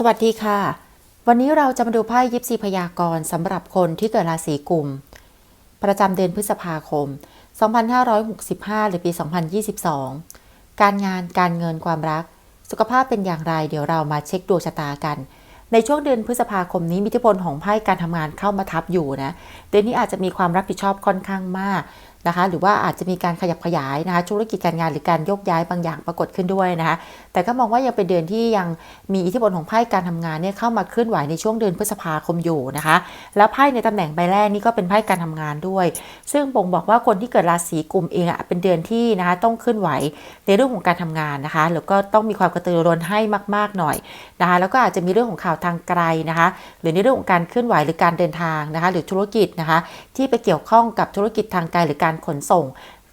สวัสดีค่ะ วันนี้เราจะมาดูไพ่ยิปซีพยากรณ์สำหรับคนที่เกิดราศีกุม ประจำเดือนพฤษภาคม 2565 หรือปี 2022 การงานการเงินความรัก สุขภาพเป็นอย่างไร เดี๋ยวเรามาเช็คดวงชะตากัน ในช่วงเดือนพฤษภาคมนี้มีอิทธิพลของไพ่การทำงานเข้ามาทับอยู่นะเดือนนี้อาจจะมีความรับผิดชอบค่อนข้างมาก นะคะ หรือว่าอาจจะมีการขยับขยายนะคะ ธุรกิจการงานหรือการยกย้ายบางอย่างปรากฏขึ้นด้วยนะคะ แต่ก็มองว่ายังเป็นเดือนที่ยังมีอิทธิพลของไพ่การทำงานเนี่ยเข้ามาเคลื่อนไหวในช่วงเดือนพฤษภาคมอยู่นะคะ แล้วไพ่ในตำแหน่งใบแรกนี่ก็เป็นไพ่การทำงานด้วย ซึ่งบ่งบอกว่าคนที่เกิดราศีกลุ่มเองอะเป็นเดือนที่นะคะต้องเคลื่อนไหวในเรื่องของการทำงานนะคะแล้วก็ต้องมีความกระตือรือร้นให้มาก ๆหน่อยนะคะ แล้วก็อาจจะมีเรื่องของข่าวทางไกลนะคะ หรือในเรื่องของการเคลื่อนไหวหรือการเดินทางนะคะ หรือธุรกิจนะคะ ที่ไปเกี่ยวข้องกับธุรกิจทางไกลหรือการขนส่ง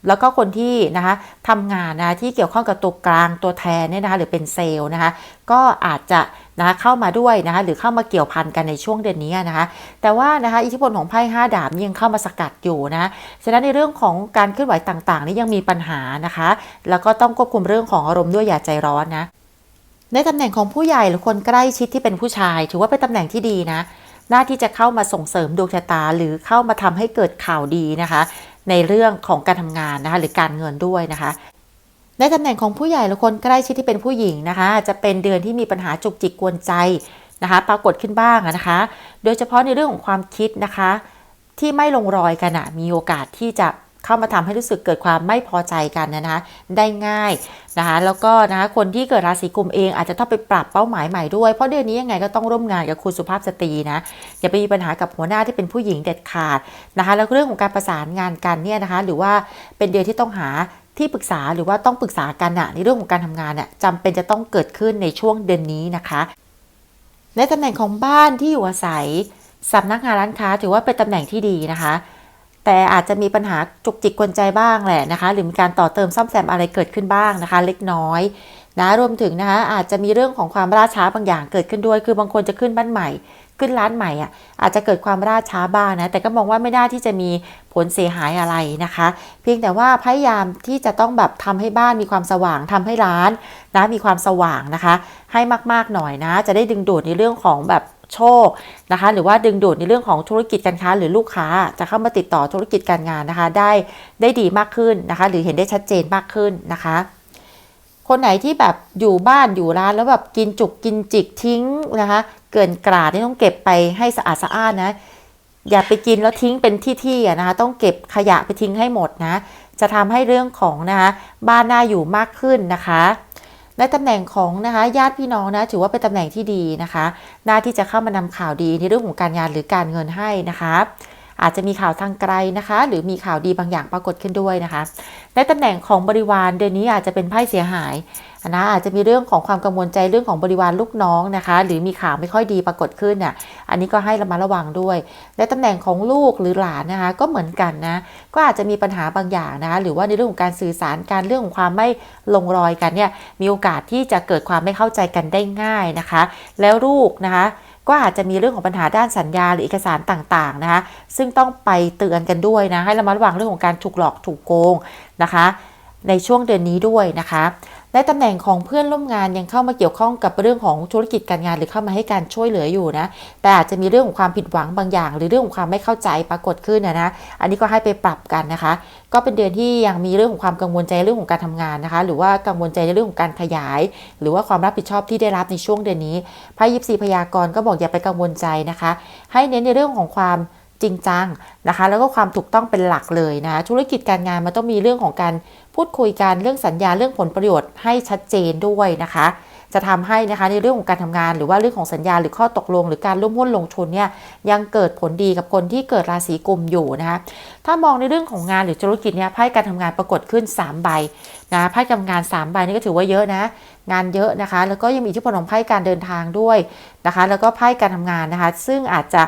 แล้วก็คนที่นะคะทำงานนะที่เกี่ยวข้องกับตัวกลางตัวแทนเนี่ยนะคะหรือเป็นเซลล์นะคะก็อาจจะนะคะเข้ามาด้วยนะคะหรือเข้ามาเกี่ยวพันกันในช่วงเดือนนี้นะคะแต่ว่านะคะอิทธิพลของไพ่ห้าดาบยังเข้ามาสกัดอยู่นะฉะนั้นในเรื่องของการเคลื่อนไหวต่างๆ นี่ยังมีปัญหานะคะ แล้วก็ต้องควบคุมเรื่องของอารมณ์ด้วยอย่าใจร้อนนะในตำแหน่งของผู้ใหญ่หรือคนใกล้ชิดที่เป็นผู้ชาย ถือว่าเป็นตำแหน่งที่ดีนะหน้าที่จะเข้ามาส่งเสริมดวงชะตาหรือเข้ามาทำให้เกิดข่าวดีนะคะ ในเรื่องของการทำงานนะคะหรือการเงินด้วยนะคะในตำแหน่งของผู้ใหญ่หรือคนใกล้ชิดที่เป็นผู้หญิงนะคะ จะเป็นเดือนที่มีปัญหาจุกจิกกวนใจนะคะ ปรากฏขึ้นบ้างนะคะ โดยเฉพาะในเรื่องของความคิดนะคะ ที่ไม่ลงรอยกันอะมีโอกาสที่จะ เข้ามาทำให้รู้สึกเกิดความไม่พอใจกันนะคะได้ง่ายนะคะแล้วก็นะคะคนที่เกิดราศีกุมเองอาจจะต้องไปปรับเป้าหมายใหม่ด้วย เพราะเดือนนี้ยังไงก็ต้องร่วมงานกับคุณสุภาพสตรีนะอย่าไปมีปัญหากับหัวหน้าที่เป็นผู้หญิงเด็ดขาดนะคะแล้วเรื่องของการประสานงานกันเนี่ยนะคะหรือว่าเป็นเดือนที่ต้องหาที่ปรึกษาหรือว่าต้องปรึกษากันอะในเรื่องของการทำงานอะจำเป็นจะต้องเกิดขึ้นในช่วงเดือนนี้นะคะในตำแหน่งของบ้านที่อยู่อาศัยสำนักงานร้านค้าถือว่าเป็นตำแหน่งที่ดีนะคะ แต่อาจจะมีปัญหาจุกจิกกวนใจบ้างแหละนะคะ หรือมีการต่อเติมซ่อมแซมอะไรเกิดขึ้นบ้างนะคะ เล็กน้อยนะรวมถึงนะคะอาจจะมีเรื่องของความล่าช้าบางอย่างเกิดขึ้นด้วย คือบางคนจะขึ้นบ้านใหม่ ขึ้นร้านใหม่อะอาจจะเกิดความล่าช้าบ้างนะแต่ก็มองว่าไม่น่าที่จะมีผลเสียหายอะไรนะคะ เพียงแต่ว่าพยายามที่จะต้องแบบทำให้บ้านมีความสว่างทำให้ร้านนะมีความสว่างนะคะ ให้มากๆหน่อยนะ จะได้ดึงดูดในเรื่องของแบบ โชคนะคะ หรือว่าดึงดูดในเรื่องของธุรกิจการค้าหรือลูกค้าจะเข้ามาติดต่อธุรกิจการงานนะคะ ได้ได้ดีมากขึ้นนะคะ หรือเห็นได้ชัดเจนมากขึ้นนะคะ คนไหนที่แบบอยู่บ้านอยู่ร้านแล้วแบบกินจุกกินจิกทิ้งนะคะ เกินกราดนี่ต้องเก็บไปให้สะอาดสะอ้านนะอย่าไปกินแล้วทิ้งเป็นที่ๆนะคะ ต้องเก็บขยะไปทิ้งให้หมดนะ จะทำให้เรื่องของนะคะ บ้านน่าอยู่มากขึ้นนะคะ ในตำแหน่งของนะคะญาติพี่น้องนะถือว่าเป็นตำแหน่งที่ดีนะคะ หน้าที่จะเข้ามานำข่าวดีในเรื่องของการงานหรือการเงินให้นะคะ อาจจะมีข่าวทางไกลนะคะ หรือมีข่าวดีบางอย่างปรากฏขึ้นด้วยนะคะ ในตำแหน่งของบริวารเดือนนี้อาจจะเป็นไพ่เสียหายนะอาจจะมีเรื่องของความกังวลใจเรื่องของบริวารลูกน้องนะคะ หรือมีข่าวไม่ค่อยดีปรากฏขึ้นน่ะอันนี้ก็ให้ระมัดระวังด้วยในตำแหน่งของลูกหรือหลานนะคะก็เหมือนกันนะก็อาจจะมีปัญหาบางอย่างนะคะหรือว่าในเรื่องของการสื่อสารการเรื่องของความไม่ลงรอยกันเนี่ยมีโอกาสที่จะเกิดความไม่เข้าใจกันได้ง่ายนะคะ แล้วลูกนะคะ ก็อาจจะมีเรื่องของปัญหาด้านสัญญาหรือเอกสารต่างๆนะคะ ซึ่งต้องไปเตือนกันด้วยนะ ให้ระมัดระวังเรื่องของการถูกหลอกถูกโกงนะคะ ในช่วงเดือนนี้ด้วยนะคะ และตำแหน่งของเพื่อนร่วมงานยังเข้ามาเกี่ยวข้องกับเรื่องของธุรกิจการงานหรือเข้ามาให้การช่วยเหลืออยู่นะ แต่อาจจะมีเรื่องของความผิดหวังบางอย่าง หรือเรื่องของความไม่เข้าใจปรากฏขึ้นนะนะ อันนี้ก็ให้ไปปรับกันนะคะ ก็เป็นเดือนที่ยังมีเรื่องของความกังวลใจเรื่องของการทำงานนะคะ หรือว่ากังวลใจในเรื่องของการขยาย หรือว่าความรับผิดชอบที่ได้รับในช่วงเดือนนี้ไพ่ยิปซีพยากรณ์ก็บอกอย่าไปกังวลใจนะคะ ให้เน้นในเรื่องของความจริงจังนะคะ แล้วก็ความถูกต้องเป็นหลักเลยนะ ธุรกิจการงานมันต้องมีเรื่องของการ พูดคุยกันเรื่องสัญญาเรื่องผลประโยชน์ให้ชัดเจนด้วยนะคะ จะทำให้นะคะในเรื่องของการทำงาน หรือว่าเรื่องของสัญญาหรือข้อตกลง หรือการร่วมหุ้นลงทุนเนี่ยยังเกิดผลดีกับคนที่เกิดราศีกุมอยู่นะคะถ้ามองในเรื่องของงานหรือธุรกิจเนี่ยไพ่การทำงานปรากฏขึ้น 3 ใบนะไพ่การทำงาน 3 ใบนี่ก็ถือว่าเยอะนะ งานเยอะนะคะ แล้วก็ยังมีอิทธิพลของไพ่การเดินทางด้วยนะคะ แล้วก็ไพ่การทำงานนะคะ ซึ่งอาจจะ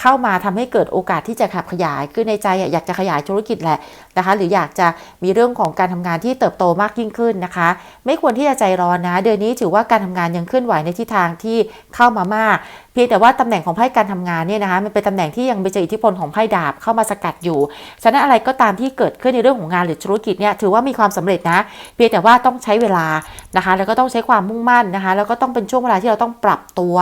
เข้ามาทำให้เกิดโอกาสที่จะขับขยายคือในใจอยากจะขยายธุรกิจแหละนะคะ หรืออยากจะมีเรื่องของการทำงานที่เติบโตมากยิ่งขึ้นนะคะ ไม่ควรที่จะใจร้อนนะ เดือนนี้ถือว่าการทำงานยังเคลื่อนไหวในทิศทางที่เข้ามามาก เพียงแต่ว่าตำแหน่งของไพ่การทำงานเนี่ยนะคะมันเป็นตำแหน่งที่ยังไปเจออิทธิพลของไพ่ดาบเข้ามาสกัดอยู่ ฉะนั้นอะไรก็ตามที่เกิดขึ้นในเรื่องของงานหรือธุรกิจเนี่ยถือว่ามีความสำเร็จนะ เพียงแต่ว่าต้องใช้เวลานะคะ แล้วก็ต้องใช้ความมุ่งมั่นนะคะ แล้วก็ต้องเป็นช่วงเวลาที่เราต้องปรับตัว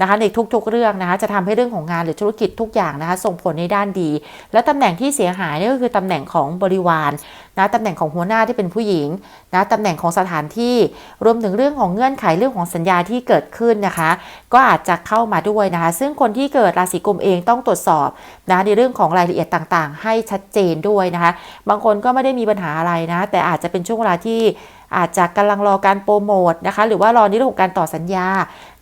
นะคะในทุกๆเรื่องนะคะ จะทำให้เรื่องของงานหรือธุรกิจทุกอย่างนะคะ ส่งผลในด้านดี แล้วตำแหน่งที่เสียหายเนี่ยก็คือตำแหน่งของบริวาร นะตำแหน่งของหัวหน้าที่เป็นผู้หญิงนะตำแหน่งของสถานที่รวมถึงเรื่องของเงื่อนไขเรื่องของสัญญาที่เกิดขึ้นนะคะ ก็อาจจะเข้ามาด้วยนะคะ ซึ่งคนที่เกิดราศีกุมเองต้องตรวจสอบนะในเรื่องของรายละเอียดต่างๆ ให้ชัดเจนด้วยนะคะ บางคนก็ไม่ได้มีปัญหาอะไรนะ แต่อาจจะเป็นช่วงเวลาที่อาจจะกำลังรอการโปรโมทนะคะ หรือว่ารอในเรื่องของการต่อสัญญา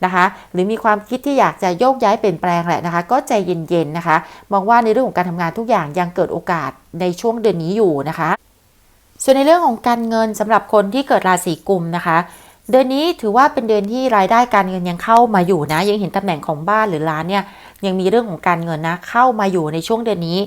นะคะ หรือมีความคิดที่อยากจะโยกย้ายเปลี่ยนแปลงแหละนะคะ ก็ใจเย็นๆนะคะ มองว่าในเรื่องของการทำงานทุกอย่างยังเกิดโอกาสในช่วงเดือนนี้อยู่นะคะ ส่วนในเรื่องของการเงินสำหรับคนที่เกิดราศีกุมนะคะ เดือนนี้ถือว่าเป็นเดือนที่รายได้การเงินยังเข้ามาอยู่นะ ยังเห็นตำแหน่งของบ้านหรือร้านเนี่ยยังมีเรื่องของการเงินนะเข้ามาอยู่ในช่วงเดือนนี้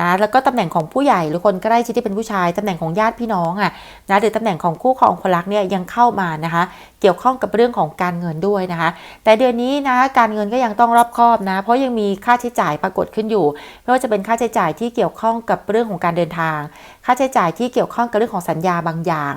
นะแล้วก็ตำแหน่งของผู้ใหญ่หรือคนใกล้ชิดที่เป็นผู้ชายตำแหน่งของญาติพี่น้องอะนะหรือตำแหน่งของคู่ครองคนรักเนี่ยยังเข้ามานะคะ เกี่ยวข้องกับเรื่องของการเงินด้วยนะคะ แต่เดือนนี้นะการเงินก็ยังต้องรอบคอบนะ เพราะยังมีค่าใช้จ่ายปรากฏขึ้นอยู่ไม่ว่าจะเป็นค่าใช้จ่ายที่เกี่ยวข้องกับเรื่องของการเดินทาง ค่าใช้จ่ายที่เกี่ยวข้องกับเรื่องของสัญญาบางอย่าง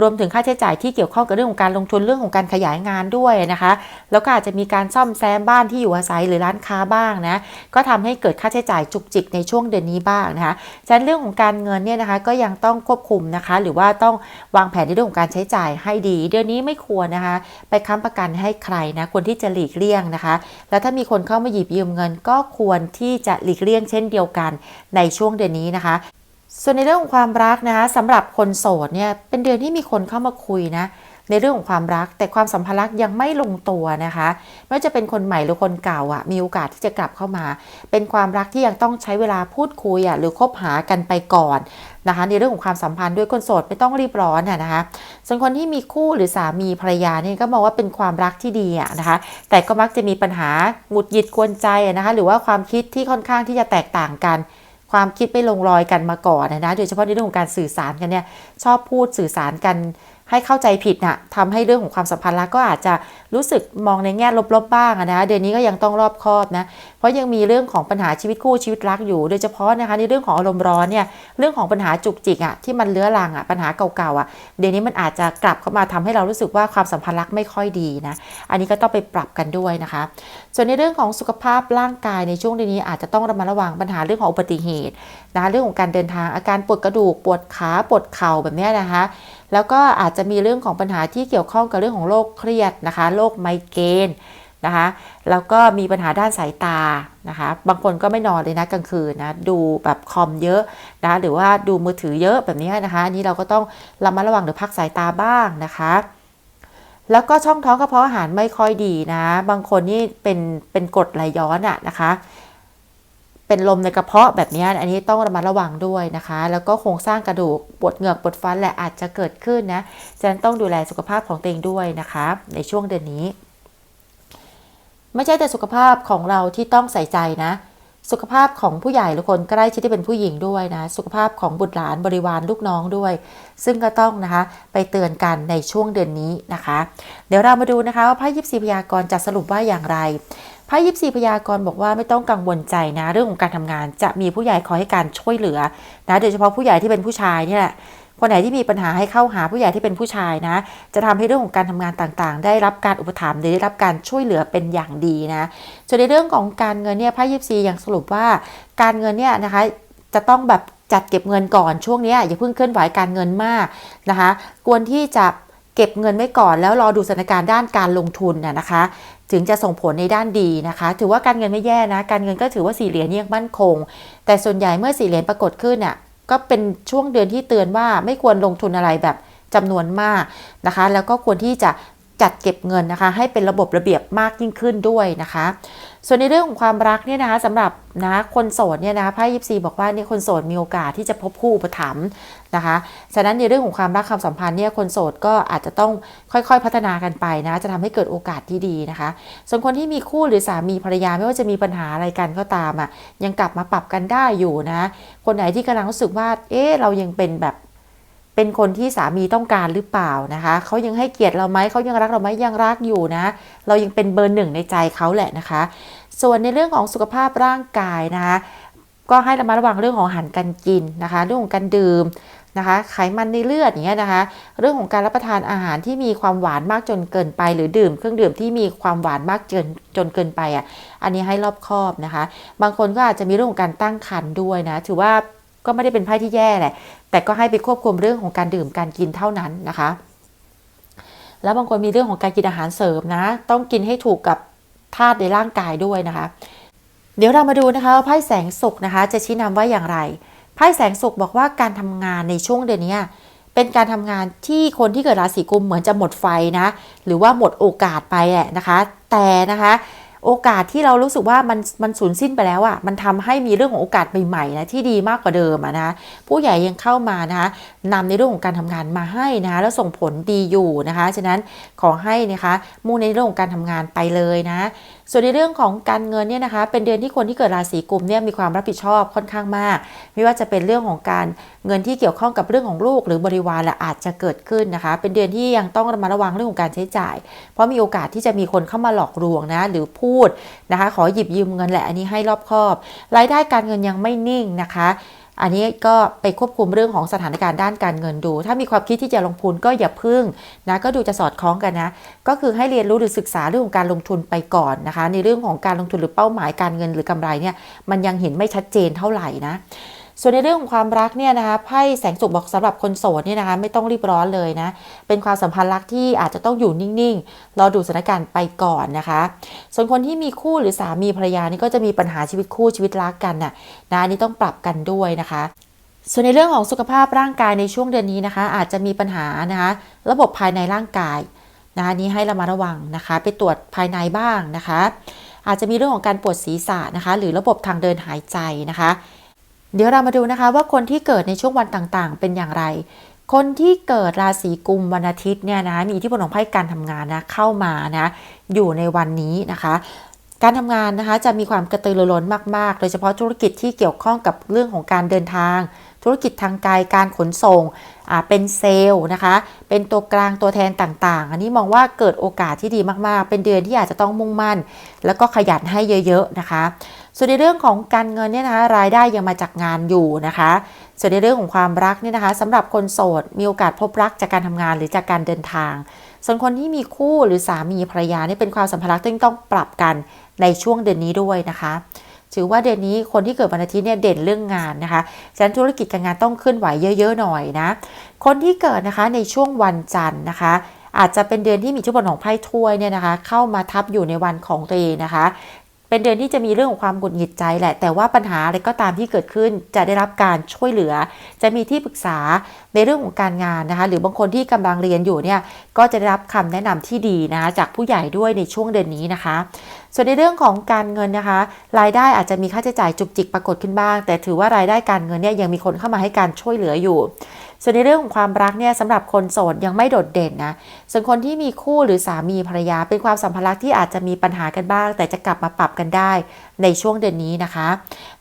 รวมถึงค่าใช้จ่ายที่เกี่ยวข้องกับเรื่องของการลงทุนเรื่องของการขยายงานด้วยนะคะ แล้วก็อาจจะมีการซ่อมแซมบ้านที่อยู่อาศัยหรือร้านค้าบ้างนะก็ทำให้เกิดค่าใช้จ่ายจุกจิกในช่วงเดือนนี้บ้างนะคะฉะนั้นเรื่องของการเงินเนี่ยนะคะก็ยังต้องควบคุมนะคะ หรือว่าต้องวางแผนในเรื่องของการใช้จ่ายให้ดี เดือนนี้ไม่ควรนะคะ ไปค้ำประกันให้ใครนะควรที่จะหลีกเลี่ยงนะคะ แล้วถ้ามีคนเข้ามาหยิบยืมเงิน ก็ควรที่จะหลีกเลี่ยงเช่นเดียวกันในช่วงเดือนนี้นะคะ ส่วนในเรื่องของความรักนะคะสำหรับคนโสดเนี่ยเป็นเดือนที่มีคนเข้ามาคุยนะ ในเรื่องของความรัก แต่ความสัมพันธ์รักยังไม่ลงตัวนะคะไม่ว่าจะเป็นคนใหม่หรือคนเก่าอะมีโอกาสที่จะกลับเข้ามา เป็นความรักที่ยังต้องใช้เวลาพูดคุยอะหรือคบหากันไปก่อนนะคะในเรื่องของความสัมพันธ์ด้วยคนโสดไม่ต้องรีบร้อนอะนะคะส่วนคนที่มีคู่หรือสามีภรรยาเนี่ยก็มองว่าเป็นความรักที่ดีอะนะคะแต่ก็มักจะมีปัญหาหงุดหงิดกวนใจอะนะคะหรือว่าความคิดที่ค่อนข้างที่จะแตกต่างกัน ความคิดไม่ลงรอยกันมาก่อนนะโดยเฉพาะในเรื่องของการสื่อสารกันเนี่ยชอบพูดสื่อสารกัน ให้เข้าใจผิดนะ่ะทำให้เรื่องของความสัมพันธ์รักก็อาจจะรู้สึกมองในแง่ลบๆบ้างนะเดือนนี้ก็ยังต้องรอบคอบนะเพราะยังมีเรื่องของปัญหาชีวิตคู่ชีวิตรักอยู่ โดยเฉพาะนะคะในเรื่องของอารมณ์ร้อนเนี่ยเรื่องของปัญหาจุกจิกอะที่มันเลื้อรังอะปัญหาเก่าๆอะเดี๋ยวนี้มันอาจจะกลับเข้ามาทำให้เรารู้สึกว่าความสัมพันธ์รักไม่ค่อยดีนะอันนี้ก็ต้องไปปรับกันด้วยนะคะ ส่วนในเรื่องของสุขภาพร่างกายในช่วงเดือนนี้อาจจะต้องระมัดระวังปัญหาเรื่องของอุบัติเหตุนะคะเรื่องของการเดินทางอาการปวดกระดูกปวดขาปวดเข่าแบบนี้นะคะแล้วก็อาจจะมีเรื่องของปัญหาที่เกี่ยวข้องกับเรื่องของโรคเครียดนะคะโรคไมเกรน นะคะแล้วก็มีปัญหาด้านสายตานะคะบางคนก็ไม่นอนเลยนะกลางคืนนะดูแบบคอมเยอะนะหรือว่าดูมือถือเยอะแบบนี้นะคะอันนี้เราก็ต้องระมัดระวังหรือพักสายตาบ้างนะคะแล้วก็ช่องท้องกระเพาะอาหารไม่ค่อยดีนะ บางคนนี่เป็นเป็นกรดไหลย้อนอะนะคะ เป็นลมในกระเพาะแบบนี้อันนี้ต้องระมัดระวังด้วยนะคะ แล้วก็โครงสร้างกระดูกปวดเหงือกปวดฟันและอาจจะเกิดขึ้นนะฉะนั้นต้องดูแลสุขภาพของตัวเองด้วยนะคะ ในช่วงเดือนนี้ ไม่ใช่แต่สุขภาพของเราที่ต้องใส่ใจนะ สุขภาพของผู้ใหญ่หรือคนใกล้ชิดที่เป็นผู้หญิงด้วยนะ สุขภาพของบุตรหลานบริวารลูกน้องด้วย ซึ่งก็ต้องนะคะไปเตือนกันในช่วงเดือนนี้นะคะ เดี๋ยวเรามาดูนะคะว่าไพ่ยิปซีพยากรณ์จะสรุปว่าอย่างไรไพ่ยิปซีพยากรณ์บอกว่าไม่ต้องกังวลใจนะ เรื่องของการทำงานจะมีผู้ใหญ่คอยให้การช่วยเหลือนะโดยเฉพาะผู้ใหญ่ที่เป็นผู้ชายเนี่ยแหละ คนไหนที่มีปัญหาให้เข้าหาผู้ใหญ่ที่เป็นผู้ชายนะ จะทำให้เรื่องของการทำงานต่างๆ ได้รับการอุปถัมภ์หรือได้รับการช่วยเหลือเป็นอย่างดีนะส่วนในเรื่องของการเงินเนี่ยไพ่ยิปซียังสรุปว่า การเงินเนี่ยนะคะจะต้องแบบจัดเก็บเงินก่อนช่วงนี้อย่าเพิ่งเคลื่อนไหวการเงินมากนะคะ ควรที่จะเก็บเงินไว้ก่อน แล้วรอดูสถานการณ์ด้านการลงทุนน่ะนะคะ ถึงจะส่งผลในด้านดีนะคะ ถือว่าการเงินไม่แย่นะ การเงินก็ถือว่าสี่เหรียญยังมั่นคง แต่ส่วนใหญ่เมื่อสี่เหรียญปรากฏขึ้นน่ะ ก็เป็นช่วงเดือนที่เตือนว่าไม่ควรลงทุนอะไรแบบจำนวนมากนะคะ แล้วก็ควรที่จะจัดเก็บเงินนะคะ ให้เป็นระบบระเบียบมากยิ่งขึ้นด้วยนะคะ ส่วนในเรื่องของความรักเนี่ยนะคะสำหรับนะคนโสดเนี่ยนะคะไพ่ยิปซีบอกว่าเนี่ยคนโสดมีโอกาสที่จะพบคู่อุปถัมภ์นะคะฉะนั้นในเรื่องของความรักความสัมพันธ์เนี่ยคนโสดก็อาจจะต้องค่อยๆพัฒนากันไปนะจะทำให้เกิดโอกาสที่ดีนะคะ ส่วนคนที่มีคู่หรือสามีภรรยาไม่ว่าจะมีปัญหาอะไรกันก็ตามอะยังกลับมาปรับกันได้อยู่นะ คนไหนที่กำลังรู้สึกว่าเอ๊ะเรายังเป็นแบบ เป็นคนที่สามีต้องการหรือเปล่านะคะเขายังให้เกียรติเราไหมเขายังรักเราไหมยังรักอยู่นะ เรายังเป็นเบอร์หนึ่งในใจเขาแหละนะคะ ส่วนในเรื่องของสุขภาพร่างกายนะคะก็ให้ระมัดระวังเรื่องของอาหารการกินนะคะ เรื่องของการดื่มนะคะ ไขมันในเลือดอย่างเงี้ยนะคะ เรื่องของการรับประทานอาหารที่มีความหวานมากจนเกินไป หรือดื่มเครื่องดื่มที่มีความหวานมากจนจนเกินไปอะ อันนี้ให้รอบคอบนะคะ บางคนก็อาจจะมีเรื่องของการตั้งครรภ์ด้วยนะ ถือว่า ก็ไม่ได้เป็นไพ่ที่แย่แหละ แต่ก็ให้ไปควบคุมเรื่องของการดื่มการกินเท่านั้นนะคะ แล้วบางคนมีเรื่องของการกินอาหารเสริมนะ ต้องกินให้ถูกกับธาตุในร่างกายด้วยนะคะ เดี๋ยวเรามาดูนะคะไพ่แสงสุกนะคะ จะชี้นำว่าอย่างไรไพ่แสงสุกบอกว่าการทำงานในช่วงเดือนนี้เป็นการทำงานที่คนที่เกิดราศีกุมเหมือนจะหมดไฟนะ หรือว่าหมดโอกาสไปแหละนะคะ แต่นะคะ โอกาสที่เรารู้สึกว่ามันมันสูญสิ้นไปแล้วอะ่ะมันทำให้มีเรื่องของโอกาสใหม่ๆนะที่ดีมากกว่าเดิมอะนะผู้ใหญ่ยังเข้ามานะคะนำในเรื่องของการทำงานมาให้นะคะแล้วส่งผลดีอยู่นะคะ ฉะนั้นขอให้นะคะมุ่งในเรื่องของการทำงานไปเลยนะ ส่วนในเรื่องของการเงินเนี่ยนะคะ เป็นเดือนที่คนที่เกิดราศีกุมเนี่ยมีความรับผิดชอบค่อนข้างมาก ไม่ว่าจะเป็นเรื่องของการเงินที่เกี่ยวข้องกับเรื่องของลูก หรือบริวารและอาจจะเกิดขึ้นนะคะ เป็นเดือนที่ยังต้องระมัดระวังเรื่องของการใช้จ่าย เพราะมีโอกาสที่จะมีคนเข้ามาหลอกลวงนะหรือพูดนะคะ ขอหยิบยืมเงินแหละอันนี้ให้รอบคอบ รายได้การเงินยังไม่นิ่งนะคะ อันนี้ก็ไปควบคุมเรื่องของสถานการณ์ด้านการเงินดู ถ้ามีความคิดที่จะลงทุนก็อย่าพึ่งนะก็ดูจะสอดคล้องกันนะ ก็คือให้เรียนรู้หรือศึกษาเรื่องของการลงทุนไปก่อนนะคะ ในเรื่องของการลงทุนหรือเป้าหมายการเงินหรือกำไรเนี่ยมันยังเห็นไม่ชัดเจนเท่าไหร่นะ ส่วนในเรื่องของความรักเนี่ยนะคะไพ่แสงสุขบอกสำหรับคนโสดเนี่ยนะคะไม่ต้องรีบร้อนเลยนะ เป็นความสัมพันธ์รักที่อาจจะต้องอยู่นิ่งๆรอดูสถานการณ์ไปก่อนนะคะ ส่วนคนที่มีคู่หรือสามีภรรยานี่ก็จะมีปัญหาชีวิตคู่ชีวิตรักกันน่ะนะอันนี้ต้องปรับกันด้วยนะคะส่วนในเรื่องของสุขภาพร่างกายในช่วงเดือนนี้นะคะ อาจจะมีปัญหานะคะระบบภายในร่างกายนะคะนี้ให้ระมัดระวังนะคะ ไปตรวจภายในบ้างนะคะ อาจจะมีเรื่องของการปวดศีรษะนะคะ หรือระบบทางเดินหายใจนะคะ เดี๋ยวเรามาดูนะคะว่าคนที่เกิดในช่วงวันต่างๆ เป็นอย่างไร คนที่เกิดราศีกุมวันอาทิตย์เนี่ยนะมีอิทธิพลของไพ่การทำงานนะเข้ามานะอยู่ในวันนี้นะคะ การทำงานนะคะจะมีความกระตือรือร้นมากๆ โดยเฉพาะธุรกิจที่เกี่ยวข้องกับเรื่องของการเดินทาง ธุรกิจทางไกลการขนส่งเป็นเซลล์นะคะ เป็นตัวกลางตัวแทนต่างๆ อันนี้มองว่าเกิดโอกาสที่ดีมากๆ เป็นเดือนที่อาจจะต้องมุ่งมั่น แล้วก็ขยันให้เยอะ ๆ นะคะ ส่วนในเรื่องของการเงินเนี่ยนะคะรายได้ยังมาจากงานอยู่นะคะ ส่วนในเรื่องของความรักเนี่ยนะคะสำหรับคนโสดมีโอกาสพบรักจากการทำงานหรือจากการเดินทาง ส่วนคนที่มีคู่หรือสามีภรรยาเนี่ยเป็นความสัมพันธ์ที่ต้องปรับกันในช่วงเดือนนี้ด้วยนะคะถือว่าเดือนนี้คนที่เกิดวันอาทิตย์เนี่ยเด่นเรื่องงานนะคะ ฉะนั้นธุรกิจการงานต้องเคลื่อนไหวเยอะ ๆ หน่อยนะ คนที่เกิดนะคะในช่วงวันจันทร์นะคะ อาจจะเป็นเดือนที่มีชุบของไพ่ถ้วยเนี่ยนะคะ เข้ามาทับอยู่ในวันของตัวเองนะคะ เป็นเดือนที่จะมีเรื่องของความหงุดหงิดใจแหละ แต่ว่าปัญหาอะไรก็ตามที่เกิดขึ้นจะได้รับการช่วยเหลือ จะมีที่ปรึกษาในเรื่องของการงานนะคะ หรือบางคนที่กำลังเรียนอยู่เนี่ย ก็จะได้รับคำแนะนำที่ดีนะคะจากผู้ใหญ่ด้วยในช่วงเดือนนี้นะคะ ส่วนในเรื่องของการเงินนะคะ รายได้อาจจะมีค่าใช้จ่ายจุกจิกปรากฏขึ้นบ้าง แต่ถือว่ารายได้การเงินเนี่ยยังมีคนเข้ามาให้การช่วยเหลืออยู่ ส่วนในเรื่องของความรักเนี่ยสำหรับคนโสดยังไม่โดดเด่นนะ ส่วนคนที่มีคู่หรือสามีภรรยาเป็นความสัมพันธ์ที่อาจจะมีปัญหากันบ้าง แต่จะกลับมาปรับกันได้ในช่วงเดือนนี้นะคะ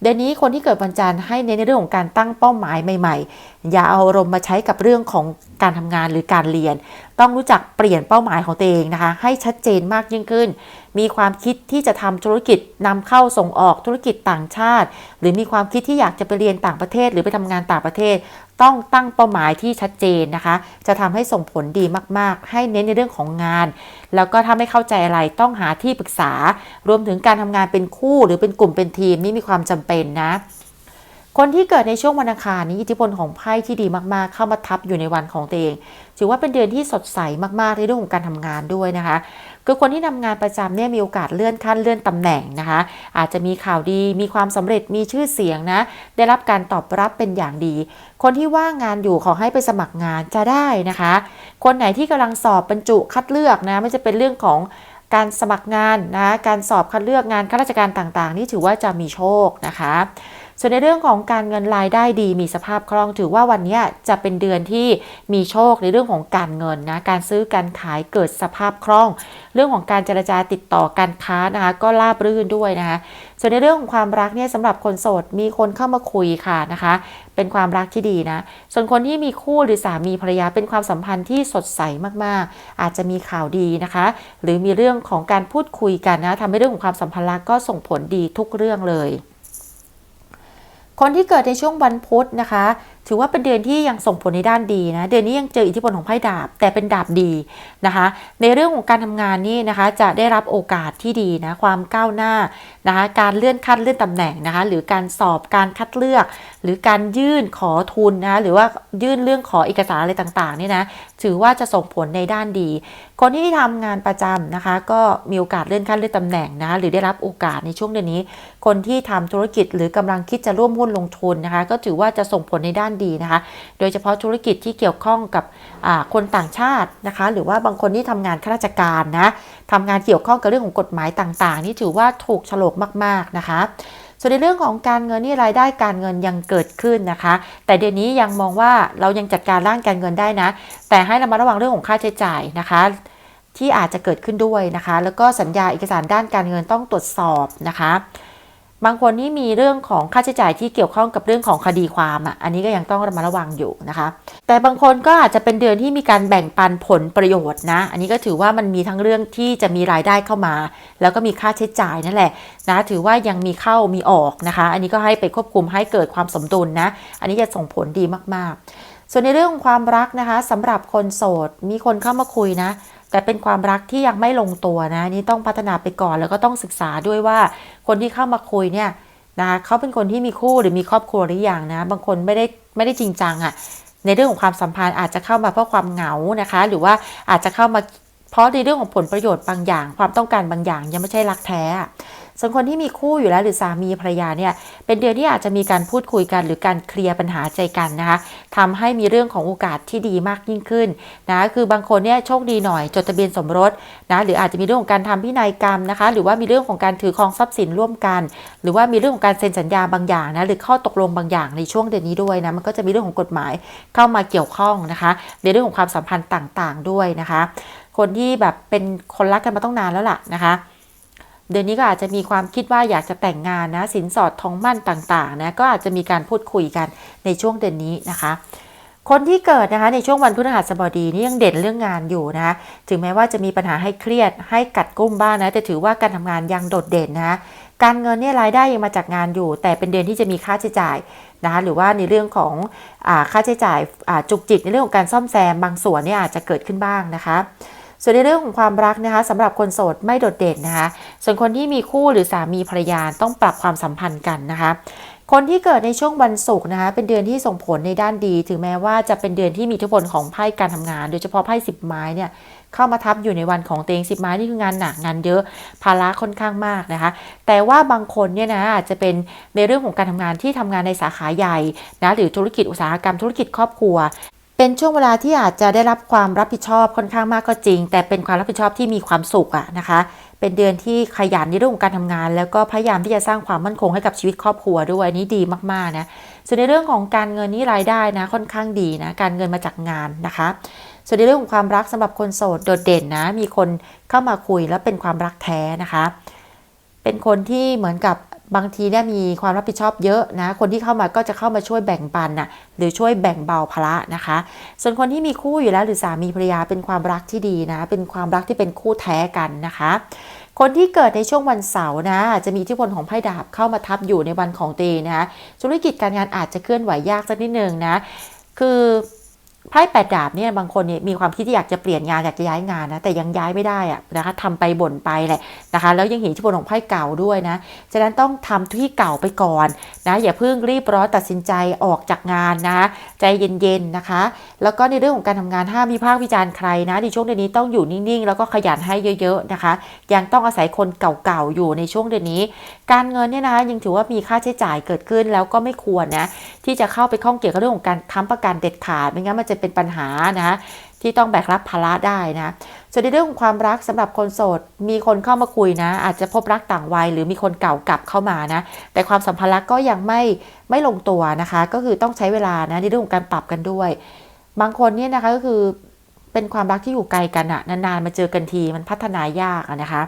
เดือนนี้คนที่เกิดวันจันทร์ให้เน้นในเรื่องของการตั้งเป้าหมายใหม่ ๆ อย่าเอาอารมณ์มาใช้กับเรื่องของการทำงานหรือการเรียน ต้องรู้จักเปลี่ยนเป้าหมายของตัวเองนะคะ ให้ชัดเจนมากยิ่งขึ้น มีความคิดที่จะทำธุรกิจนำเข้าส่งออกธุรกิจต่างชาติ หรือมีความคิดที่อยากจะไปเรียนต่างประเทศ หรือไปทำงานต่างประเทศ ต้องตั้งเป้าหมายที่ชัดเจนนะคะ จะทำให้ส่งผลดีมาก ๆ ให้เน้นในเรื่องของงาน แล้วก็ถ้าไม่เข้าใจอะไรต้องหาที่ปรึกษา รวมถึงการทำงานเป็นคู่หรือเป็นกลุ่มเป็นทีมนี่มีความจำเป็นนะ คนที่เกิดในช่วงวันอังคารนี้อิทธิพลของไพ่ที่ดีมากๆ เข้ามาทับอยู่ในวันของตัวเอง ถือว่าเป็นเดือนที่สดใสมากๆในเรื่องของการทำงานด้วยนะคะคือคนที่ทำงานประจำเนี่ยมีโอกาสเลื่อนขั้นเลื่อนตำแหน่งนะคะ อาจจะมีข่าวดีมีความสำเร็จมีชื่อเสียงนะ ได้รับการตอบรับเป็นอย่างดี คนที่ว่างงานอยู่ขอให้ไปสมัครงานจะได้นะคะ คนไหนที่กำลังสอบบรรจุคัดเลือกนะไม่จะเป็นเรื่องของการสมัครงานนะการสอบคัดเลือกงานข้าราชการต่างๆ นี่ถือว่าจะมีโชคนะคะ ส่วนในเรื่องของการเงินรายได้ดีมีสภาพคล่องถือว่าวันนี้จะเป็นเดือนที่มีโชคในเรื่องของการเงินนะการซื้อการขายเกิดสภาพคล่อง เรื่องของการเจรจาติดต่อการค้านะคะก็ราบรื่นด้วยนะคะส่วนในเรื่องของความรักเนี่ยสำหรับคนโสดมีคนเข้ามาคุยค่ะนะคะ เป็นความรักที่ดีนะ ส่วนคนที่มีคู่หรือสามีภรรยาเป็นความสัมพันธ์ที่สดใสมากๆ อาจจะมีข่าวดีนะคะ หรือมีเรื่องของการพูดคุยกันนะทำให้เรื่องของความสัมพันธ์รักก็ส่งผลดีทุกเรื่องเลย คนที่เกิดในช่วงวันพุธนะคะ ถือว่าเป็นเดือนที่ยังส่งผลในด้านดีนะ เดือนนี้ยังเจออิทธิพลของไพ่ดาบ แต่เป็นดาบดีนะคะ ในเรื่องของการทำงานนี่นะคะ จะได้รับโอกาสที่ดีนะ ความก้าวหน้านะคะ การเลื่อนขั้นเลื่อนตำแหน่งนะคะ หรือการสอบ การคัดเลือก หรือการยื่นขอทุนนะ หรือว่ายื่นเรื่องขอเอกสารอะไรต่างๆนี่นะ ถือว่าจะส่งผลในด้านดี คนที่ทำงานประจำนะคะ ก็มีโอกาสเลื่อนขั้นเลื่อนตำแหน่งนะ หรือได้รับโอกาสในช่วงเดือนนี้ คนที่ทำธุรกิจหรือกำลังคิดจะร่วมหุ้นลงทุนนะคะ ก็ถือว่าจะส่งผลในด้านดีนะคะ โดยเฉพาะธุรกิจที่เกี่ยวข้องกับคนต่างชาตินะคะ หรือว่าบางคนที่ทำงานข้าราชการนะทำงานเกี่ยวข้องกับเรื่องของกฎหมายต่างๆ นี่ถือว่าถูกฉลกมาก ๆนะคะส่วนในเรื่องของการเงินนี่รายได้การเงินยังเกิดขึ้นนะคะ แต่เดือนนี้ยังมองว่าเรายังจัดการร่างการเงินได้นะ แต่ให้ระมัดระวังเรื่องของค่าใช้จ่ายนะคะ ที่อาจจะเกิดขึ้นด้วยนะคะ แล้วก็สัญญาเอกสารด้านการเงินต้องตรวจสอบนะคะ บางคนนี่มีเรื่องของค่าใช้จ่ายที่เกี่ยวข้องกับเรื่องของคดีความอะ อันนี้ก็ยังต้องระมัดระวังอยู่นะคะ แต่บางคนก็อาจจะเป็นเดือนที่มีการแบ่งปันผลประโยชน์นะ อันนี้ก็ถือว่ามันมีทั้งเรื่องที่จะมีรายได้เข้ามา แล้วก็มีค่าใช้จ่ายนั่นแหละนะ ถือว่ายังมีเข้ามีออกนะคะ อันนี้ก็ให้ไปควบคุมให้เกิดความสมดุลนะ อันนี้จะส่งผลดีมากๆ ส่วนในเรื่องของความรักนะคะสำหรับคนโสด มีคนเข้ามาคุยนะ แต่เป็นความรักที่ยังไม่ลงตัวนะนี่ต้องพัฒนาไปก่อนแล้วก็ต้องศึกษาด้วยว่าคนที่เข้ามาคุยเนี่ยนะเขาเป็นคนที่มีคู่หรือมีครอบครัวหรือยังนะ บางคนไม่ได้ไม่ได้จริงจังอะ่ะในเรื่องของความสัมพันธ์อาจจะเข้ามาเพราะความเหงานะคะ หรือว่าอาจจะเข้ามาเพราะในเรื่องของผลประโยชน์บางอย่าง ความต้องการบางอย่างยังไม่ใช่รักแท้ ส่วนคนที่มีคู่อยู่แล้วหรือสามีภรรยาเนี่ยเป็นเดือนที่อาจจะมีการพูดคุยกัน หรือการเคลียร์ปัญหาใจกันนะคะทำให้มีเรื่องของโอกาสที่ดีมากยิ่งขึ้นนะคือบางคนเนี่ยโชคดีหน่อยจดทะเบียนสมรสนะหรืออาจจะมีเรื่องของการทำพินัยกรรมนะคะ หรือว่ามีเรื่องของการถือครองทรัพย์สินร่วมกัน หรือว่ามีเรื่องของการเซ็นสัญญาบางอย่างนะหรือข้อตกลงบางอย่างในช่วงเดือนนี้ด้วยนะมันก็จะมีเรื่องของกฎหมายเข้ามาเกี่ยวข้องนะคะ ในเรื่องของความสัมพันธ์ต่างๆ ด้วยนะคะ คนที่แบบเป็นคนรักกันมาต้องนานแล้วล่ะนะคะ เดือนนี้ก็อาจจะมีความคิดว่าอยากจะแต่งงานนะ สินสอดทองมั่นต่างๆนะก็อาจจะมีการพูดคุยกันในช่วงเดือนนี้นะคะคนที่เกิดนะคะในช่วงวันพฤหัสบดีนี่ยังเด่นเรื่องงานอยู่นะคะถึงแม้ว่าจะมีปัญหาให้เครียดให้กัดกุ้มบ้างนะแต่ถือว่าการทำงานยังโดดเด่นนะคะการเงินเนี่ยรายได้ยังมาจากงานอยู่ แต่เป็นเดือนที่จะมีค่าใช้จ่ายนะคะหรือว่าในเรื่องของอค่าใช้จ่ายจุกจิกในเรื่องของการซ่อมแซมบางส่วนเนี่ยอาจจะเกิดขึ้นบ้างนะคะ ส่วนในเรื่องของความรักนะคะสำหรับคนโสดไม่โดดเด่นนะคะ ส่วนคนที่มีคู่หรือสามีภรรยาต้องปรับความสัมพันธ์กันนะคะคนที่เกิดในช่วงวันศุกร์นะคะเป็นเดือนที่ส่งผลในด้านดี ถึงแม้ว่าจะเป็นเดือนที่มีอิทธิพลของไพ่การทำงาน โดยเฉพาะไพ่สิบไม้เนี่ยเข้ามาทับอยู่ในวันของเตงสิบไม้นี่คืองานหนักงานเยอะภาระค่อนข้างมากนะคะ แต่ว่าบางคนเนี่ยนะอาจจะเป็นในเรื่องของการทำงานที่ทำงานในสาขาใหญ่นะหรือธุรกิจอุตสาหกรรมธุรกิจครอบครัว เป็นช่วงเวลาที่อาจจะได้รับความรับผิดชอบค่อนข้างมากก็จริง แต่เป็นความรับผิดชอบที่มีความสุขอะนะคะ เป็นเดือนที่ขยันในเรื่องของการทำงาน แล้วก็พยายามที่จะสร้างความมั่นคงให้กับชีวิตครอบครัวด้วยนี้ดีมากๆนะส่วนในเรื่องของการเงินนี่รายได้นะค่อนข้างดีนะการเงินมาจากงานนะคะ ส่วนในเรื่องของความรักสำหรับคนโสดโดดเด่นนะมีคนเข้ามาคุยแล้วเป็นความรักแท้นะคะ เป็นคนที่เหมือนกับ บางทีเนี่ยมีความรับผิดชอบเยอะนะ คนที่เข้ามาก็จะเข้ามาช่วยแบ่งปันน่ะหรือช่วยแบ่งเบาภาระนะคะ ส่วนคนที่มีคู่อยู่แล้วหรือสามีภรรยาเป็นความรักที่ดีนะ เป็นความรักที่เป็นคู่แท้กันนะคะ คนที่เกิดในช่วงวันเสาร์นะจะมีทธิพลของไพ่ดาบเข้ามาทับอยู่ในวันของเตนะคะธุรกิจการงานอาจจะเคลื่อนไหวยากสักนิดนึงนะ คือ ไพ่แปดดาบเนี่ยบางคนเนี่ยมีความคิดที่อยากจะเปลี่ยนงานอยากจะย้ายงานนะแต่ยังย้ายไม่ได้อะนะคะทำไปบ่นไปแหละนะคะแล้วยังเห็นอิที่ผลของไพ่เก่าด้วยนะฉะนั้นต้องทำที่เก่าไปก่อนนะอย่าเพิ่งรีบร้อนตัดสินใจออกจากงานนะใจเย็นๆนะคะ แล้วก็ในเรื่องของการทำงานห้ามวิพากษ์วิจารณ์ใครนะในช่วงเดือนนี้ต้องอยู่นิ่งๆ แล้วก็ขยันให้เยอะๆนะคะ ยังต้องอาศัยคนเก่าๆอยู่ในช่วงเดือนนี้ การเงินเนี่ยนะคะยังถือว่ามีค่าใช้จ่ายเกิดขึ้นแล้วก็ไม่ควรนะที่จะเข้าไปข้องเกี่ยวกับเรื่องของการค้ำประกันเด็ดขาดไม่งั้นมันจะเป็นปัญหานะคะที่ต้องแบกรับภาระได้นะส่วนในเรื่องของความรักสำหรับคนโสด มีคนเข้ามาคุยนะ อาจจะพบรักต่างวัย หรือมีคนเก่ากลับเข้ามานะ แต่ความสัมพันธ์รักก็ยังไม่ไม่ลงตัวนะคะ ก็คือต้องใช้เวลานะในเรื่องของการปรับกันด้วย บางคนเนี่ยนะคะก็คือเป็นความรักที่อยู่ไกลกันอะนานๆมาเจอกันทีมันพัฒนายากนะคะ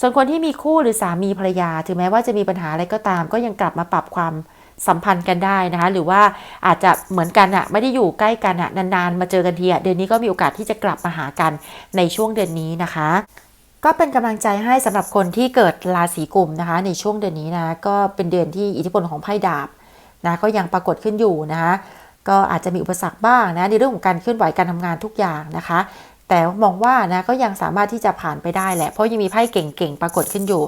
ส่วนคนที่มีคู่หรือสามีภรรยา ถึงแม้ว่าจะมีปัญหาอะไรก็ตาม ก็ยังกลับมาปรับความ สัมพันธ์กันได้นะคะ หรือว่าอาจจะเหมือนกันอะไม่ได้อยู่ใกล้กันอะนานๆ มาเจอกันทีอะเดือนนี้ก็มีโอกาสที่จะกลับมาหากันในช่วงเดือนนี้นะคะก็เป็นกำลังใจให้สำหรับคนที่เกิดราศีกุมนะคะ ในช่วงเดือนนี้นะก็เป็นเดือนที่อิทธิพลของไพ่ดาบนะก็ยังปรากฏขึ้นอยู่นะคะก็อาจจะมีอุปสรรคบ้างนะในเรื่องของการเคลื่อนไหวการทำงานทุกอย่างนะคะ แต่มองว่านะก็ยังสามารถที่จะผ่านไปได้แหละ เพราะยังมีไพ่เก่งๆ ปรากฏขึ้นอยู่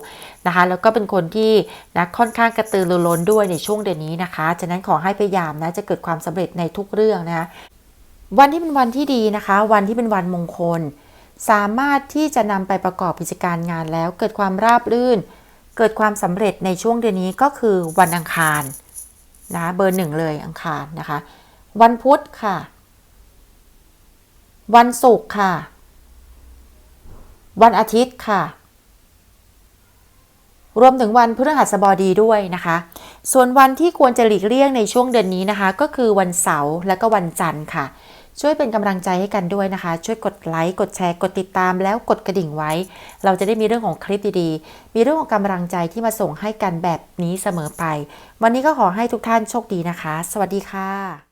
นะคะ แล้วก็เป็นคนที่นะค่อนข้างกระตือรือร้นด้วยในช่วงเดือนนี้นะคะ ฉะนั้นขอให้พยายามนะจะเกิดความสำเร็จในทุกเรื่องนะวันที่เป็นวันที่ดีนะคะ วันที่เป็นวันมงคล สามารถที่จะนำไปประกอบกิจการงานแล้ว เกิดความราบรื่น เกิดความสำเร็จในช่วงเดือนนี้ก็คือวันอังคารนะเบอร์หนึ่งเลยอังคารนะคะ วันพุธค่ะ วันศุกร์ค่ะ วันอาทิตย์ค่ะ รวมถึงวันพฤหัสบดีด้วยนะคะ ส่วนวันที่ควรจะหลีกเลี่ยงในช่วงเดือนนี้นะคะ ก็คือวันเสาร์และก็วันจันทร์ค่ะ ช่วยเป็นกำลังใจให้กันด้วยนะคะ ช่วยกดไลค์กดแชร์กดติดตามแล้วกดกระดิ่งไว้ เราจะได้มีเรื่องของคลิปดีๆ มีเรื่องของกำลังใจที่มาส่งให้กันแบบนี้เสมอไป วันนี้ก็ขอให้ทุกท่านโชคดีนะคะ สวัสดีค่ะ